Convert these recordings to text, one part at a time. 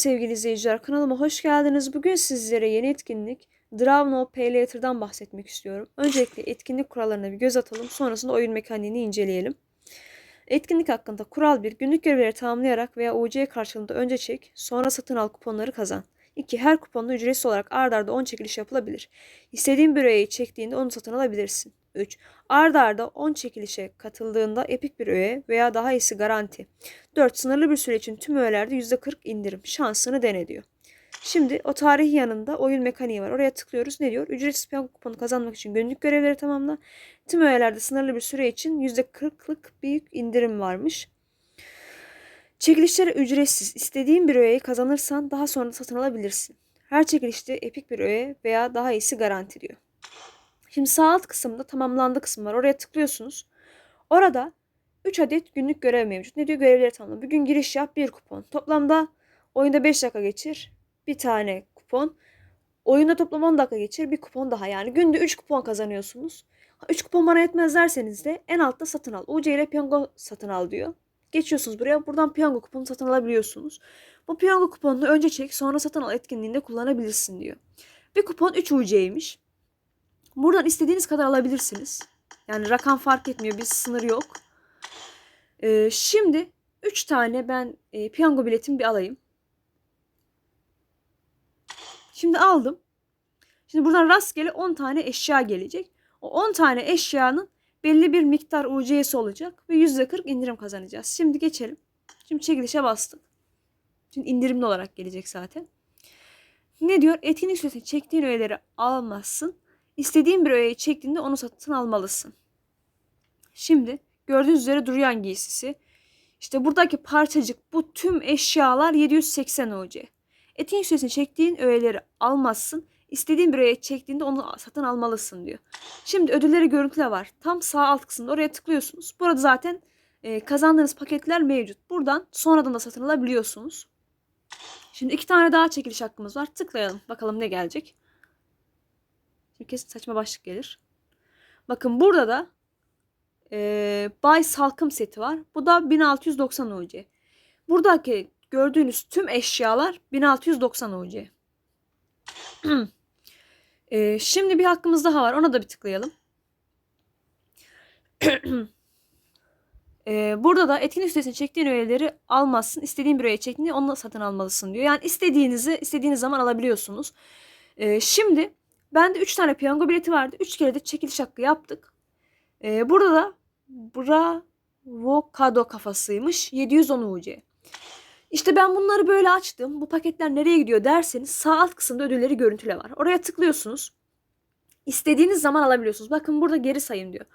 Sevgili izleyiciler kanalıma hoş geldiniz. Bugün sizlere yeni etkinlik Dravno Pay bahsetmek istiyorum. Öncelikle etkinlik kurallarına bir göz atalım. Sonrasında oyun mekaniğini inceleyelim. Etkinlik hakkında kural 1. Günlük görevleri tamamlayarak veya UC karşılığında önce çek, sonra satın al kuponları kazan. 2. Her kuponda ücretsiz olarak ard arda 10 çekiliş yapılabilir. İstediğin bir çektiğinde onu satın alabilirsin. 3. Ard arda 10 çekilişe katıldığında epik bir öğe veya daha iyisi garanti. 4. Sınırlı bir süre için tüm öğelerde %40 indirim şansını dene diyor. Şimdi o tarihi yanında oyun mekaniği var. Oraya tıklıyoruz. Ne diyor? Ücretsiz piyango kuponu kazanmak için günlük görevleri tamamla. Tüm öğelerde sınırlı bir süre için %40'lık büyük indirim varmış. Çekilişlere ücretsiz. İstediğin bir öğeyi kazanırsan daha sonra satın alabilirsin. Her çekilişte epik bir öğe veya daha iyisi garanti diyor. Şimdi sağ alt kısımda tamamlandı kısım var. Oraya tıklıyorsunuz. Orada 3 adet günlük görev mevcut. Ne diyor? Görevleri tamamla. Bugün giriş yap bir kupon. Toplamda oyunda 5 dakika geçir. Bir tane kupon. Oyunda toplam 10 dakika geçir. Bir kupon daha. Yani günde 3 kupon kazanıyorsunuz. 3 kupon bana yetmez derseniz de en altta satın al. UC ile piyango satın al diyor. Geçiyorsunuz buraya. Buradan piyango kuponu satın alabiliyorsunuz. Bu piyango kuponunu önce çek sonra satın al etkinliğinde kullanabilirsin diyor. Bir kupon 3 UC'ymiş. Buradan istediğiniz kadar alabilirsiniz. Yani rakam fark etmiyor. Bir sınır yok. Ee, şimdi 3 tane ben e, piyango biletimi bir alayım. Şimdi aldım. Şimdi buradan rastgele 10 tane eşya gelecek. O 10 tane eşyanın belli bir miktar UC'si olacak ve %40 indirim kazanacağız. Şimdi geçelim. Şimdi çekilişe bastık. Şimdi indirimli olarak gelecek zaten. Ne diyor? Etkinlik süresinde çektiğin öğeleri almazsın. İstediğin bir öğeyi çektiğinde onu satın almalısın. Şimdi gördüğünüz üzere duruyan giysisi. İşte buradaki parçacık bu tüm eşyalar 780 UC. Etkinlik süresinde çektiğin öğeleri almazsın. İstediğin bir öğeyi çektiğinde onu satın almalısın diyor. Şimdi ödülleri görüntüle var. Tam sağ alt kısımda oraya tıklıyorsunuz. Burada zaten e, kazandığınız paketler mevcut. Buradan sonradan da satın alabiliyorsunuz. Şimdi iki tane daha çekiliş hakkımız var. Tıklayalım. Bakalım ne gelecek. Şimdi kesin saçma başlık gelir. Bakın burada da e, Bay Salkım seti var. Bu da 1690 UC. Buradaki gördüğünüz tüm eşyalar 1690 UC. e, şimdi bir hakkımız daha var. Ona da bir tıklayalım. e, burada da etkinlik sitesine çektiğin öğeleri almazsın. İstediğin bir öğe çektiğinde onu satın almalısın diyor. Yani istediğinizi istediğiniz zaman alabiliyorsunuz. E, şimdi bende 3 tane piyango bileti vardı. 3 kere de çekiliş hakkı yaptık. E, burada da Bravocado kafasıymış. 710 UC. İşte ben bunları böyle açtım. Bu paketler nereye gidiyor derseniz sağ alt kısımda ödülleri görüntüle var. Oraya tıklıyorsunuz. İstediğiniz zaman alabiliyorsunuz. Bakın burada geri sayım diyor.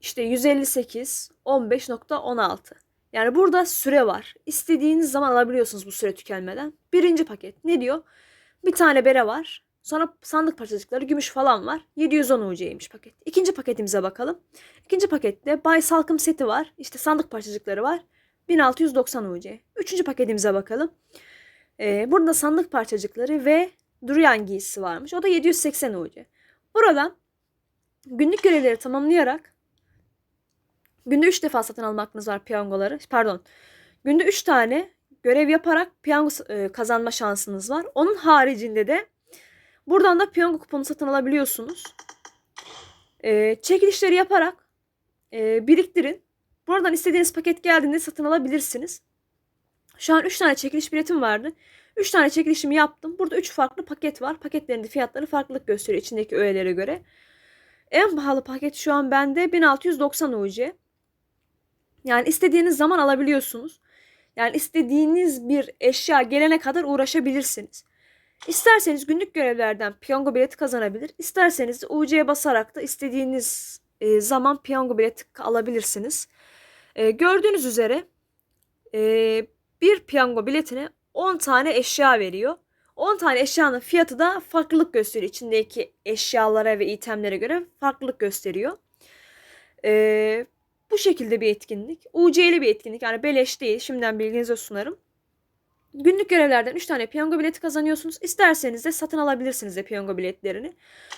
İşte 158 15.16. Yani burada süre var. İstediğiniz zaman alabiliyorsunuz bu süre tükenmeden. Birinci paket ne diyor? Bir tane bere var. Sonra sandık parçacıkları, gümüş falan var. 710 UC'ymiş paket. İkinci paketimize bakalım. İkinci pakette Bay Salkım seti var. İşte sandık parçacıkları var. 1690 UC. Üçüncü paketimize bakalım. Ee, burada sandık parçacıkları ve duruyan giysisi varmış. O da 780 UC. Buradan günlük görevleri tamamlayarak günde 3 defa satın alma hakkınız var piyangoları. Pardon. Günde 3 tane görev yaparak piyango e, kazanma şansınız var. Onun haricinde de buradan da piyango kuponu satın alabiliyorsunuz. E, çekilişleri yaparak e, biriktirin. Buradan istediğiniz paket geldiğinde satın alabilirsiniz. Şu an 3 tane çekiliş biletim vardı. 3 tane çekilişimi yaptım. Burada 3 farklı paket var. Paketlerin de fiyatları farklılık gösteriyor içindeki öğelere göre. En pahalı paket şu an bende 1690 UC. Yani istediğiniz zaman alabiliyorsunuz. Yani istediğiniz bir eşya gelene kadar uğraşabilirsiniz. İsterseniz günlük görevlerden piyango bileti kazanabilir. İsterseniz UC'ye basarak da istediğiniz e, zaman piyango bileti alabilirsiniz. E, gördüğünüz üzere e, bir piyango biletine 10 tane eşya veriyor. 10 tane eşyanın fiyatı da farklılık gösteriyor. İçindeki eşyalara ve itemlere göre farklılık gösteriyor. E, bu şekilde bir etkinlik. UC'li bir etkinlik. Yani beleş değil. Şimdiden bilginize sunarım. Günlük görevlerden 3 tane piyango bileti kazanıyorsunuz. İsterseniz de satın alabilirsiniz de piyango biletlerini.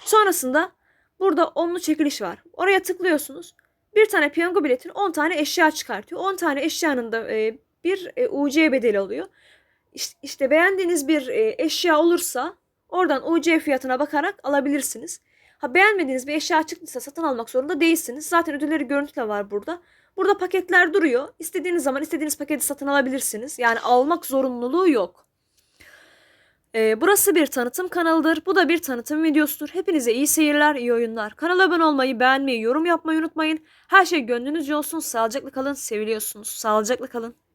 Sonrasında burada onlu çekiliş var. Oraya tıklıyorsunuz. Bir tane piyango biletin 10 tane eşya çıkartıyor. 10 tane eşyanın da e, bir e, UC bedeli oluyor. İşte, işte beğendiğiniz bir e, eşya olursa oradan UC fiyatına bakarak alabilirsiniz. Ha beğenmediğiniz bir eşya çıktıysa satın almak zorunda değilsiniz. Zaten ödülleri görüntü de var burada. Burada paketler duruyor. İstediğiniz zaman istediğiniz paketi satın alabilirsiniz. Yani almak zorunluluğu yok. Ee, burası bir tanıtım kanalıdır. Bu da bir tanıtım videosudur. Hepinize iyi seyirler, iyi oyunlar. Kanala abone olmayı, beğenmeyi, yorum yapmayı unutmayın. Her şey gönlünüzce olsun. Sağlıcakla kalın. Seviliyorsunuz. Sağlıcakla kalın.